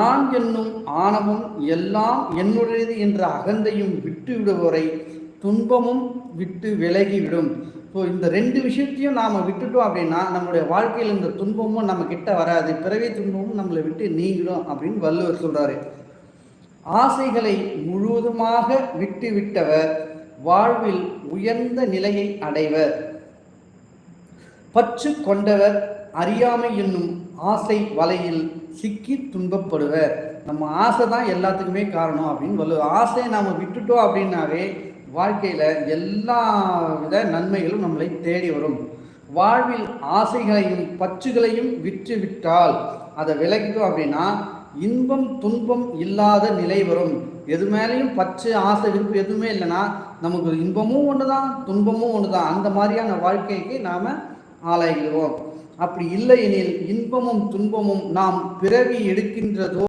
நான் என்னும் ஆணவம் எல்லாம் என்னுடையது என்ற அகந்தையும் விட்டு விடுபவரை துன்பமும் விட்டு விலகிவிடும். ஸோ இந்த ரெண்டு விஷயத்தையும் நாம் விட்டுட்டோம் அப்படின்னா நம்மளுடைய வாழ்க்கையில் இந்த துன்பமும் நம்ம கிட்ட வராது. பிறவி துன்பமும் நம்மளை விட்டு நீங்கிடும் அப்படின்னு வள்ளுவர் சொல்கிறாரு ஆசைகளை முழுவதுமாக விட்டு விட்டவர் வாழ்வில் உயர்ந்த நிலையை அடைவர். பற்று கொண்டவர் அறியாமை என்னும் ஆசை வலையில் சிக்கி துன்பப்படுவர். நம்ம ஆசை தான் எல்லாத்துக்குமே காரணம் அப்படின்னு வலு ஆசையை நாம் விட்டுட்டோம் அப்படின்னாவே வாழ்க்கையில் எல்லா வித நன்மைகளும் நம்மளை தேடி வரும். வாழ்வில் ஆசைகளையும் பற்றுகளையும் விற்று விட்டால் அதை விலகிட்டோம் அப்படின்னா இன்பம் துன்பம் இல்லாத நிலை வரும். எது மேலேயும் பற்று ஆசை விருப்பு எதுவுமே இல்லைன்னா நமக்கு இன்பமும் ஒன்று தான் துன்பமும் ஒன்று தான் அந்த மாதிரியான வாழ்க்கைக்கு நாம் ஆளாகிடுவோம் அப்படி இல்லை எனில் இன்பமும் துன்பமும் நாம் பிறவி எடுக்கின்றதோ